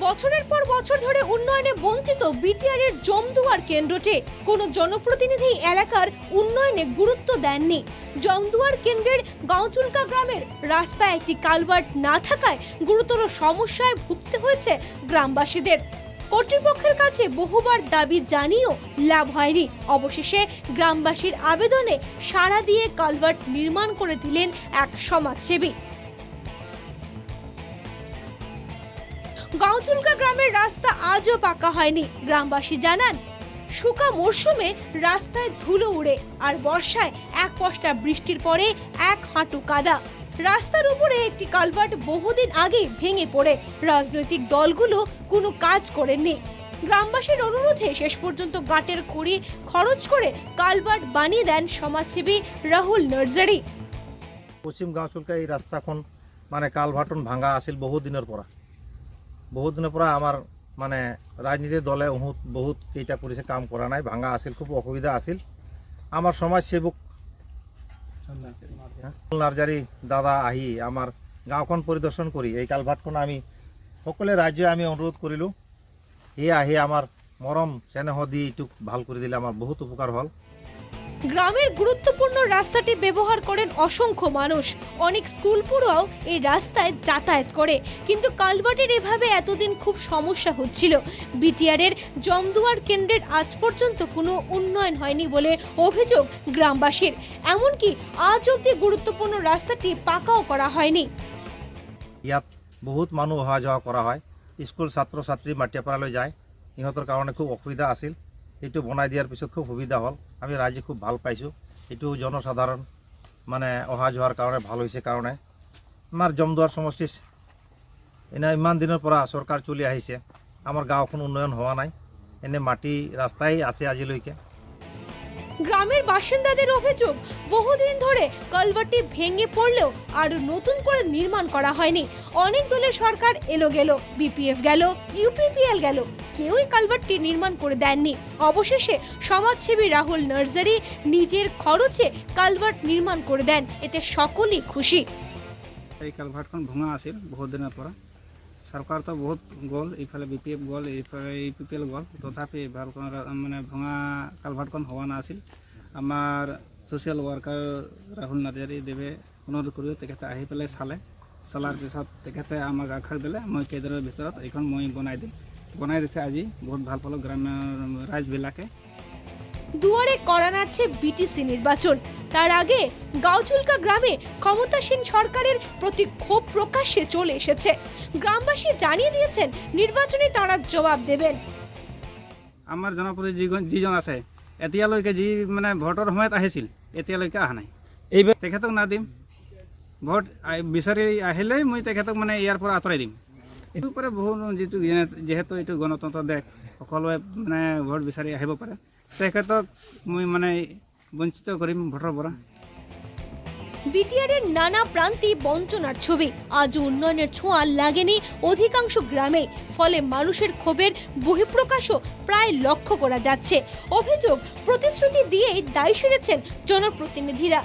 বছরের পর বছর ধরে উন্নয়নে বঞ্চিত বিটিআরের জমদুয়ার কেন্দ্রটি। কোনো জনপ্রতিনিধি এলাকার উন্নয়নে গুরুত্ব দেননি। জমদুয়ার কেন্দ্রের গাঁচুলকা গ্রামের রাস্তায় একটি কালভার্ট না থাকায় গুরুতর সমস্যায় ভুগতে হয়েছে গ্রামবাসীদের। কর্তৃপক্ষের কাছে বহুবার দাবি জানিয়েও লাভ হয়নি। অবশেষে গ্রামবাসীর আবেদনে সাড়া দিয়ে কালভার্ট নির্মাণ করে দিলেন এক সমাজসেবী। গাঁচুলকা গ্রামের রাস্তা আজও পাকা হয়নি। গ্রামবাসী জানান, শুকা মরশুমে রাস্তায় ধুলো উড়ে আর বর্ষায় এক পশলা বৃষ্টির পরে এক হাঁটু কাদা। রাস্তার উপরে একটি কালভার্ট বহুদিন আগেই ভেঙে পড়ে। রাজনৈতিক দলগুলো কোনো কাজ করেননি। গ্রামবাসীর অনুরোধে শেষ পর্যন্ত গাটের কুড়ি খরচ করে কালভার্ট বানিয়ে দেন সমাজসেবী রাহুল নার্জারি। পশ্চিম গাঁও চুলকা এই রাস্তাখন মানে কালভার্টন ভাঙা আছিল বহুত দিনের পৰা বহুত দিনের পৰা আমাৰ মানে ৰাজনীতি দলে বহুত বহুত কেইটা কৰিছে কাম কৰা নাই, ভাঙা আছিল, খুব অসুবিধা আছিল। আমাৰ সমাজসেৱক নাৰ্জাৰী দাদা আহি আমাৰ গাঁওখন পৰিদৰ্শন কৰি এই কালভাটখন আমি সকলোৱে ৰাজ্যই আমি অনুৰোধ কৰিলোঁ। সি আহি আমাৰ মৰম চেনেহ দি এইটোক ভালো কৰি দিলে আমাৰ বহুত উপকাৰ হ'ল। গ্রামের গুরুত্বপূর্ণ রাস্তাটি ব্যবহার করেন অসংখ্য মানুষ। অনেক স্কুল পড়ুয়াও এই রাস্তায় যাতায়াত করে। কিন্তু কালভার্টের এভাবে এতদিন খুব সমস্যা হচ্ছিল। বিটিআরের জমদুয়ার কেন্দ্রের আজ পর্যন্ত কোনো উন্নয়ন হয়নি বলে অভিযোগ গ্রামবাসীর। এমনকি আজ অবধি গুরুত্বপূর্ণ রাস্তাটি পাকাও করা হয়নি। ইয়াত বহুত মানুহ অহা যোৱা কৰা হয়। স্কুল ছাত্ৰ ছাত্ৰী মাটিয়াপাৰালৈ যায়। সিহঁতৰ কাৰণে খুব অসুবিধা আছিল। সেইটো বনাই দিয়াৰ পিছত খুব সুবিধা হ'ল। আমি ৰাইজে খুব ভালো পাইছোঁ। এইটো জনসাধাৰণ মানে অহা যোৱাৰ কাৰণে ভালো হৈছে কাৰণে। আমাৰ জমদুৱাৰ সমষ্টি এনে ইমান দিনৰ পৰা চৰকাৰ চলি আহিছে। আমাৰ গাঁওখন উন্নয়ন হোৱা নাই। এনে মাটি ৰাস্তাই আছে আজিলৈকে। গ্রামের বাসিন্দাদের অভিযোগ, বহুদিন ধরে কালভার্টটি ভেঙে পড়লেও আর নতুন করে নির্মাণ করা হয়নি। অনেক দলের সরকার এলো গেল, বিপিএফ গেল, ইউপিপিএল গেল। কেউই কালভার্টটি নির্মাণ করে দেননি। অবশেষে সমাজসেবী রাহুল নার্জারি নিজের খরচে কালভার্ট নির্মাণ করে দেন। এতে সকলেই খুশি। এই কালভাৰ্টখন ভঙা আছিল বহুত দিনৰ পৰা চৰকাৰতো বহুত গ'ল ইফালে বি পি এফ গ'ল ইফালে ইউ পি পি এল গ'ল। তথাপি ভালকৈ ৰা- মানে ভঙা কালভাৰ্টখন হোৱা নাছিল। আমাৰ ছ'চিয়েল ৱৰ্কাৰ ৰাহুল নাৰ্জাৰী দেৱে অনুৰোধ কৰিও তেখেতে আহি পেলাই চালে। চলাৰ পিছত তেখেতে আমাক আশ্বাস দিলে, মই কেইদিনৰ ভিতৰত এইখন মই বনাই দিম। বনাই দিছে আজি, বহুত ভালো পালোঁ গ্ৰাম্য ৰাইজবিলাকে। দুয়ারে করা নাড়ছে বিটিসি নির্বাচন। তার আগে গাউচুলকা গ্রামে ক্ষমতাসীন সরকারের প্রতি ক্ষোভ প্রকাশ্যে চলে এসেছে। গ্রামবাসী জানিয়ে দিয়েছেন নির্বাচনে তারা জবাব দেবেন। আমাৰ জনপ্ৰতিনিধি যিজন যিজন আছে এতিয়ালৈকে যি মানে ভোটৰ সময়ত আহিছিল এতিয়ালৈকে অহা নাই। এইবাৰ তেখেতক নাদিম ভোট বিচাৰি আহিলেই মই তেখেতক মানে ইয়াৰ পৰা আঁতৰাই দিম। এইটো পাৰে বহুত যিটো যিহেতু এইটো গণতন্ত্ৰ দেশ সকলোৱে মানে ভোট বিচাৰি আহিব পাৰে। তেখেতক মই মানে বঞ্চিত কৰিম ভোটৰ পৰা। বিটিআরের নানা প্রান্তে বঞ্চনার ছবি। আজও উন্নয়নের ছোঁয়া লাগেনি অধিকাংশ গ্রামে, ফলে মানুষের ক্ষোভের বহিঃপ্রকাশও প্রায় লক্ষ্য করা যাচ্ছে। অভিযোগ, প্রতিশ্রুতি দিয়েই দায়ী সেরেছেন জনপ্রতিনিধিরা।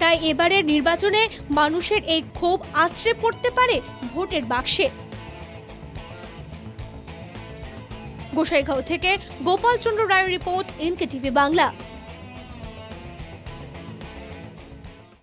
তাই এবারের নির্বাচনে মানুষের এই ক্ষোভ আছড়ে পড়তে পারে ভোটের বাক্সে। গোসাইগাঁও থেকে গোপালচন্দ্র রায়ের রিপোর্ট এনকে টিভি বাংলা।